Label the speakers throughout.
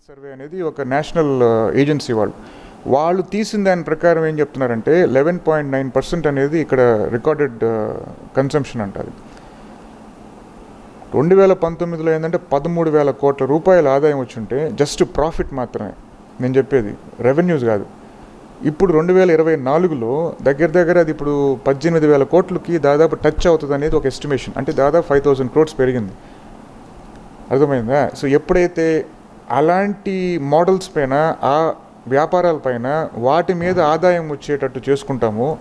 Speaker 1: Health survey అనేది ఒక national agency వాళ్ళు. వాళ్ళు తీసిన దాని ప్రకారం ఏం చెప్తున్నారంటే లెవెన్ పాయింట్ నైన్ పర్సెంట్ అనేది ఇక్కడ రికార్డెడ్ కన్సంప్షన్ అంటారు రెండు వేల పంతొమ్మిదిలో ఏంటంటే పదమూడు వేల కోట్ల రూపాయల ఆదాయం వచ్చుంటే జస్ట్ ప్రాఫిట్ మాత్రమే. నేను చెప్పేది రెవెన్యూస్ కాదు. ఇప్పుడు రెండు వేల ఇరవై నాలుగులో దగ్గర దగ్గర అది ఇప్పుడు పద్దెనిమిది వేల కోట్లకి దాదాపు టచ్ అవుతుంది అనేది ఒక ఎస్టిమేషన్. అంటే దాదాపు ఫైవ్ థౌసండ్ క్రోడ్స్ పెరిగింది. అర్థమైందా? సో ఎప్పుడైతే అలాంటి మోడల్స్ పైన ఆ వ్యాపారాలపైన వాటి మీద ఆదాయం వచ్చేటట్టు చేసుకుంటాము.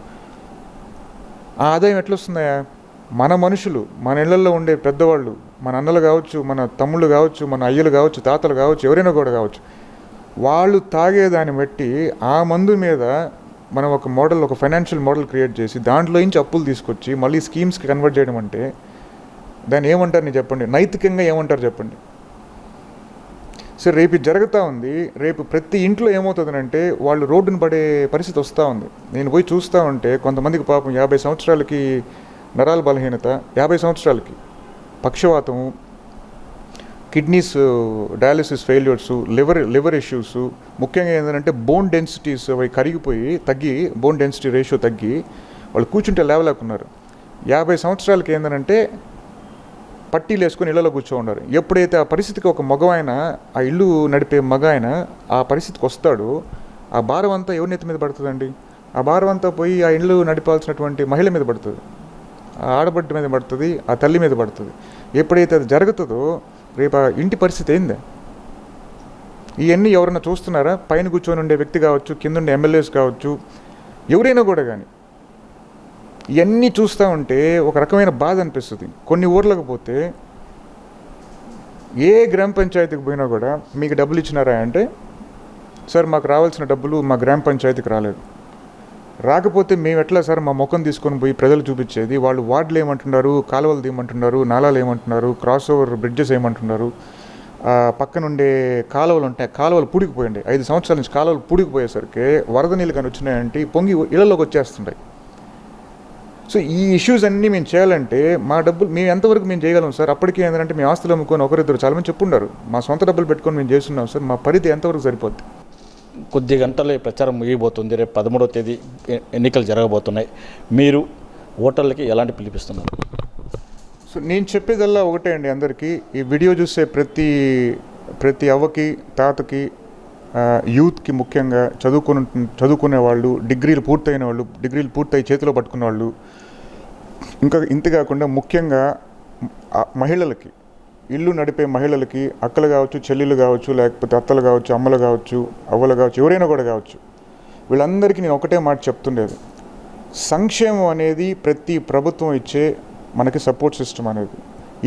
Speaker 1: ఆ ఆదాయం ఎట్లా వస్తున్నాయా మన మనుషులు మన ఇళ్ళలో ఉండే పెద్దవాళ్ళు మన అన్నలు కావచ్చు మన తమ్ముళ్ళు కావచ్చు మన అయ్యలు కావచ్చు తాతలు కావచ్చు ఎవరైనా కూడా కావచ్చు వాళ్ళు తాగేదాన్ని బట్టి ఆ మందు మీద మనం ఒక మోడల్ ఒక ఫైనాన్షియల్ మోడల్ క్రియేట్ చేసి దాంట్లో నుంచి అప్పులు తీసుకొచ్చి మళ్ళీ స్కీమ్స్కి కన్వర్ట్ చేయడం అంటే దాన్ని ఏమంటారు నేను చెప్పండి? నైతికంగా ఏమంటారు చెప్పండి? సరే రేపు జరుగుతూ ఉంది. రేపు ప్రతి ఇంట్లో ఏమవుతుందంటే వాళ్ళు రోడ్డును పడే పరిస్థితి వస్తూ ఉంది. నేను పోయి చూస్తూ ఉంటే కొంతమందికి పాపం యాభై సంవత్సరాలకి నరాల బలహీనత యాభై సంవత్సరాలకి పక్షవాతము kidneys dialysis failures liver liver issues ముఖ్యంగా ఏంటంటే బోన్ డెన్సిటీస్ అవి కరిగిపోయి తగ్గి బోన్ డెన్సిటీ రేషియో తగ్గి వాళ్ళు కూర్చుంటే లేవలేకున్నారు. యాభై సంవత్సరాలకి ఏంటంటే పట్టీలు వేసుకొని ఇళ్ళలో కూర్చోండారు ఎప్పుడైతే ఆ పరిస్థితికి ఒక మగవాయన ఆ ఇల్లు నడిపే మగ ఆయన ఆ పరిస్థితికి వస్తాడో ఆ భారం అంతా ఎవరి నెత్తి మీద పడుతుందండి? ఆ భారం అంతా పోయి ఆ ఇల్లు నడిపాల్సినటువంటి మహిళ మీద పడుతుంది. ఆ ఆడబడ్డ మీద పడుతుంది ఆ తల్లి మీద పడుతుంది. ఎప్పుడైతే అది జరుగుతుందో రేపు ఆ ఇంటి పరిస్థితి ఏంది? ఇవన్నీ ఎవరైనా చూస్తున్నారా? పైన కూర్చొని ఉండే వ్యక్తి కావచ్చు కింద ఉండే ఎమ్మెల్యేస్ కావచ్చు ఎవరైనా కూడా కానీ ఇవన్నీ చూస్తూ ఉంటే ఒక రకమైన బాధ అనిపిస్తుంది. కొన్ని ఊర్లకు పోతే ఏ గ్రామ పంచాయతీకి పోయినా కూడా మీకు డబ్బులు ఇచ్చినారా అంటే సార్ మాకు రావాల్సిన డబ్బులు మా గ్రామ పంచాయతీకి రాలేదు. రాకపోతే మేము ఎట్లా సార్ మా ముఖం తీసుకొని పోయి ప్రజలు చూపించేది? వాళ్ళు వార్డులు ఏమంటున్నారు కాలువలు తీయమంటున్నారు నాలాలు ఏమంటున్నారు క్రాస్ ఓవర్ బ్రిడ్జెస్ ఏమంటున్నారు పక్కనుండే కాలువలు ఉంటాయి కాలువలు పూడికిపోయండి. ఐదు సంవత్సరాల నుంచి కాలువలు పూడికిపోయేసరికి వరద నీళ్ళు కానీ వచ్చినాయంటే పొంగి ఇళ్ళలోకి వచ్చేస్తుంటాయి. సో ఈ ఇష్యూస్ అన్నీ మేము చేయాలంటే మా డబ్బులు మేము ఎంతవరకు మేము చేయగలం సార్? అప్పటికి ఏంటంటే మేము ఆస్తులు అమ్ముకొని ఒకరిద్దరు చాలా మంది చెప్పుండారు. మా సొంత డబ్బులు పెట్టుకొని మేము చేస్తున్నాం సార్. మా పరిధి ఎంతవరకు సరిపోద్ది?
Speaker 2: కొద్ది గంటల్లో ఈ ప్రచారం ముగియబోతుంది. రేపు పదమూడవ తేదీ ఎన్నికలు జరగబోతున్నాయి. మీరు ఓటర్లకి ఎలాంటి పిలిపిస్తున్నారు?
Speaker 1: సో నేను చెప్పేదల్లా ఒకటే అండి అందరికీ. ఈ వీడియో చూసే ప్రతి ప్రతి అవ్వకి తాతకి యూత్కి ముఖ్యంగా చదువుకుని చదువుకునే వాళ్ళు డిగ్రీలు పూర్తయిన వాళ్ళు డిగ్రీలు పూర్తయి చేతిలో పట్టుకున్న వాళ్ళు. ఇంకా ఇంత కాకుండా ముఖ్యంగా మహిళలకి ఇల్లు నడిపే మహిళలకి అక్కలు కావచ్చు చెల్లెలు కావచ్చు లేకపోతే అత్తలు కావచ్చు అమ్మలు కావచ్చు అవ్వలు కావచ్చు ఎవరైనా కూడా కావచ్చు. వీళ్ళందరికీ నేను ఒకటే మాట చెప్తుండేది. సంక్షేమం అనేది ప్రతి ప్రభుత్వం ఇచ్చే మనకి సపోర్ట్ సిస్టమ్ అనేది.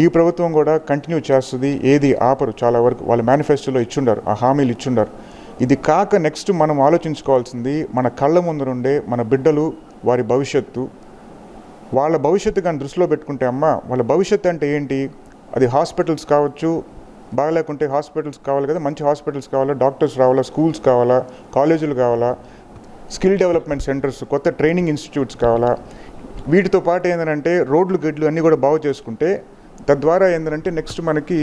Speaker 1: ఈ ప్రభుత్వం కూడా కంటిన్యూ చేస్తుంది ఏది ఆపరు. చాలా వరకు వాళ్ళ మేనిఫెస్టోలో ఇచ్చుండారు ఆ హామీలు ఇచ్చుండారు. ఇది కాక నెక్స్ట్ మనం ఆలోచించుకోవాల్సింది మన కళ్ళ ముందు నుండే మన బిడ్డలు వారి భవిష్యత్తు. వాళ్ళ భవిష్యత్తు కానీ దృష్టిలో పెట్టుకుంటే అమ్మ వాళ్ళ భవిష్యత్తు అంటే ఏంటి? అది హాస్పిటల్స్ కావచ్చు బాగలేకుంటే హాస్పిటల్స్ కావాలి కదా మంచి హాస్పిటల్స్ కావాలా డాక్టర్స్ రావాలా స్కూల్స్ కావాలా కాలేజీలు కావాలా స్కిల్ డెవలప్మెంట్ సెంటర్స్ కొత్త ట్రైనింగ్ ఇన్స్టిట్యూట్స్ కావాలా. వీటితో పాటు ఏంటంటే రోడ్లు గడ్లు అన్నీ కూడా బాగు చేసుకుంటే తద్వారా ఏంటంటే నెక్స్ట్ మనకి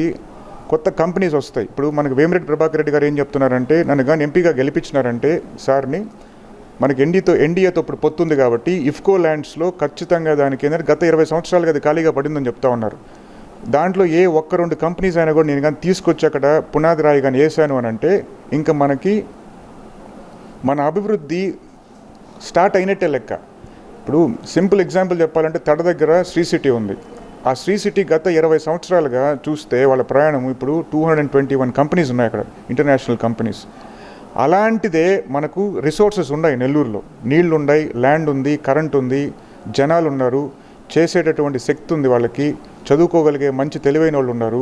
Speaker 1: కొత్త కంపెనీస్ వస్తాయి. ఇప్పుడు మనకు వేమిరెడ్డి ప్రభాకర్ రెడ్డి గారు ఏం చెప్తున్నారంటే నన్ను కానీ ఎంపీగా గెలిపించినారంటే సార్ని మనకి ఎన్డీతో ఎన్డీఏతో ఇప్పుడు పొత్తుంది కాబట్టి ఇఫ్కో ల్యాండ్స్లో ఖచ్చితంగా దానికి ఏంటంటే గత ఇరవై సంవత్సరాలుగా అది ఖాళీగా పడిందని చెప్తా ఉన్నారు. దాంట్లో ఏ ఒక్క రెండు కంపెనీస్ అయినా కూడా నేను కానీ తీసుకొచ్చి అక్కడ పునాది రాయి కానీ వేసాను అని అంటే ఇంకా మనకి మన అభివృద్ధి స్టార్ట్ అయినట్టే లెక్క. ఇప్పుడు సింపుల్ ఎగ్జాంపుల్ చెప్పాలంటే తడ దగ్గర శ్రీ సిటీ ఉంది. ఆ శ్రీ సిటీ గత ఇరవై సంవత్సరాలుగా చూస్తే వాళ్ళ ప్రయాణం ఇప్పుడు two hundred and twenty one companies ఉన్నాయి అక్కడ ఇంటర్నేషనల్ కంపెనీస్. అలాంటిదే మనకు రిసోర్సెస్ ఉన్నాయి నెల్లూరులో. నీళ్ళు ఉన్నాయి ల్యాండ్ ఉంది కరెంట్ ఉంది జనాలు ఉన్నారు చేసేటటువంటి శక్తి ఉంది వాళ్ళకి చదువుకోగలిగే మంచి తెలివైన వాళ్ళు ఉన్నారు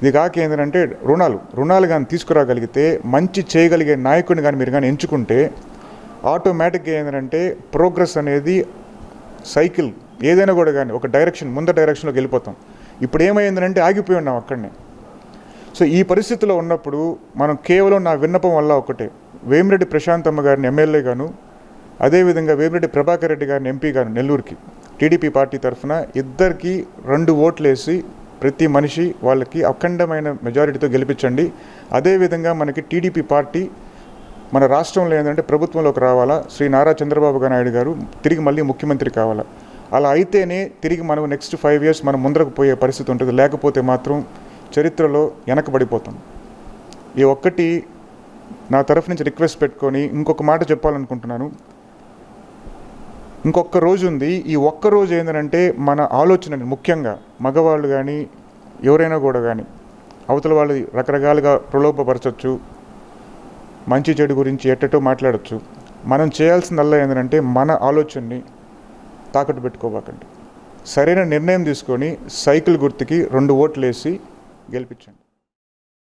Speaker 1: ఇది కాక ఏంటంటే రుణాలు. రుణాలు కానీ తీసుకురాగలిగితే మంచి చేయగలిగే నాయకుడిని కానీ మీరు కానీ ఎంచుకుంటే ఆటోమేటిక్గా ఏంటంటే ప్రోగ్రెస్ అనేది సైకిల్ ఏదైనా కూడా కానీ ఒక డైరెక్షన్ ముందర డైరెక్షన్లోకి వెళ్ళిపోతాం. ఇప్పుడు ఏమైందంటే ఆగిపోయి ఉన్నాం అక్కడనే. సో ఈ పరిస్థితిలో ఉన్నప్పుడు మనం కేవలం నా విన్నపం వల్ల ఒకటే. వేమిరెడ్డి ప్రశాంతమ్మ గారిని ఎమ్మెల్యే గాను అదేవిధంగా వేమిరెడ్డి ప్రభాకర్ రెడ్డి గారిని ఎంపీ గాను నెల్లూరుకి టీడీపీ పార్టీ తరఫున ఇద్దరికి రెండు ఓట్లు వేసి ప్రతి మనిషి వాళ్ళకి అఖండమైన మెజారిటీతో గెలిపించండి. అదేవిధంగా మనకి టీడీపీ పార్టీ మన రాష్ట్రంలో ఏంటంటే ప్రభుత్వంలోకి రావాలా? శ్రీ నారా చంద్రబాబు నాయుడు గారు తిరిగి మళ్ళీ ముఖ్యమంత్రి కావాలా? అలా అయితేనే తిరిగి మనం నెక్స్ట్ ఫైవ్ ఇయర్స్ మనం ముందరకు పోయే పరిస్థితి ఉంటుంది. లేకపోతే మాత్రం చరిత్రలో వెనకబడిపోతాం. ఈ ఒక్కటి నా తరఫు నుంచి రిక్వెస్ట్ పెట్టుకొని ఇంకొక మాట చెప్పాలనుకుంటున్నాను. ఇంకొక రోజు ఉంది. ఈ ఒక్క రోజు ఏంటంటే మన ఆలోచన ముఖ్యంగా మగవాళ్ళు కానీ ఎవరైనా కూడా కానీ అవతల వాళ్ళు రకరకాలుగా ప్రలోభపరచవచ్చు మంచి చెడు గురించి ఎట్టటో మాట్లాడచ్చు. మనం చేయాల్సిందల్లా ఏంటంటే మన ఆలోచనని తాకట్టు పెట్టుకోబాకండి. సరైన నిర్ణయం తీసుకొని సైకిల్ గుర్తుకి రెండు ఓట్లు వేసి గెలిపించండి.